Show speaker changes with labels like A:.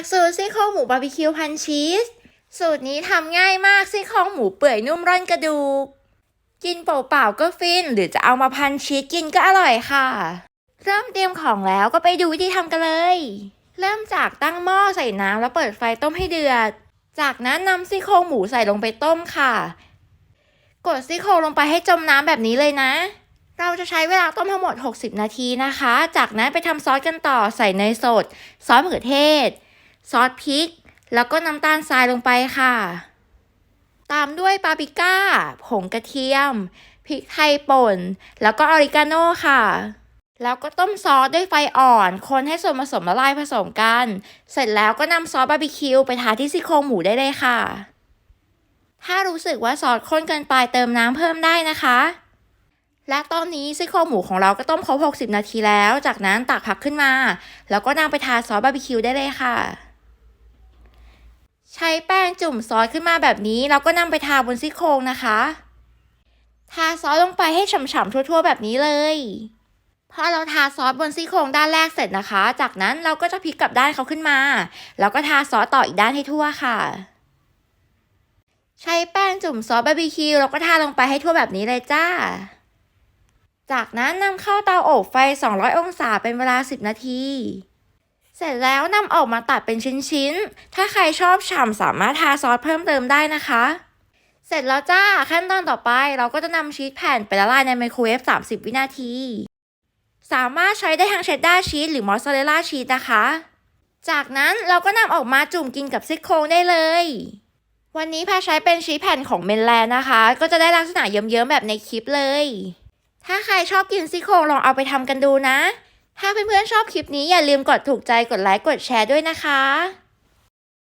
A: กสูตรซี่โครงหมูบาร์บีคิวพันชีส สูตรนี้ทำง่ายมากซี่โครงหมูเปื่อยนุ่มร่อนกระดูก กินเปล่าๆก็ฟิน หรือจะเอามาพันชีสกินก็อร่อยค่ะ เริ่มเตรียมของแล้วก็ไปดูวิธีทำกันเลย เริ่มจากตั้งหม้อใส่น้ำแล้วเปิดไฟต้มให้เดือด จากนั้นนำซี่โครงหมูใส่ลงไปต้มค่ะ กดซี่โครงลงไปให้จมน้ำแบบนี้เลยนะเราจะใช้เวลาต้มทั้งหมด 60 นาทีนะคะ จากนั้นไปทำซอสกันต่อใส่เนยสด ซอสมะเขือเทศ ซอสพริก แล้วก็น้ำตาลทรายลงไปค่ะ ตามด้วยปาปริก้า ผงกระเทียม พริกไทยป่น แล้วก็ออริกาโน่ค่ะ แล้วก็ต้มซอสด้วยไฟอ่อน คนให้ส่วนผสมละลายผสมกัน เสร็จแล้วก็นำซอสบาร์บีคิวไปทาที่ซี่โครงหมูได้เลยค่ะ ถ้ารู้สึกว่าซอสข้นเกินไปเติมน้ำเพิ่มได้นะคะและตอนนี้ซี่โครงหมูของเราก็ต้มครบ 60 นาทีแล้ว จากนั้นตักผักขึ้นมา แล้วก็นำไปทาซอสบาร์บีคิวได้เลยค่ะ ช้แป้งจุ่มซอสขึ้นมาแบบนี้เราก็นำไปทาบนซี่โครงนะคะ ทาซอสลงไปให้ฉ่ำๆทั่ว ๆ แบบนี้เลยพอเราทาซอสบนซี่โครงด้านแรกเสร็จนะคะ จากนั้นเราก็จะพลิกกลับด้านเขาขึ้นมา แล้วก็ทาซอสต่ออีกด้านให้ทั่วค่ะ ใช้แป้งจุ่มซอสบาร์บีคิวแล้วก็ทาลงไปให้ทั่วแบบนี้เลยจ้า จากนั้นนำเข้าเตาอบไฟ 200 องศาเป็นเวลา 10 นาที เสร็จแล้วนำออกมาตัดเป็นชิ้นๆ ถ้าใครชอบฉ่ำสามารถทาซอสเพิ่มเติมได้นะคะ เสร็จแล้วจ้าขั้นตอนต่อไปเราก็จะนำชีสแผ่นไปละลายในไมโครเวฟ 30 วินาที สามารถใช้ได้ทั้งเชดดาร์ชีสหรือมอสซาเรลล่าชีสนะคะ จากนั้นเราก็นำออกมาจุ่มกินกับซี่โครงได้เลย วันนี้พาใช้เป็นชีสแผ่นของเมนแลนนะคะ ก็จะได้ลักษณะเยิ้มๆแบบในคลิปเลย ถ้าใครชอบกินซี่โครงลองเอาไปทำกันดูนะ ถ้าเพื่อนๆชอบคลิปนี้อย่าลืมกดถูกใจกดไลค์กดแชร์ด้วยนะคะ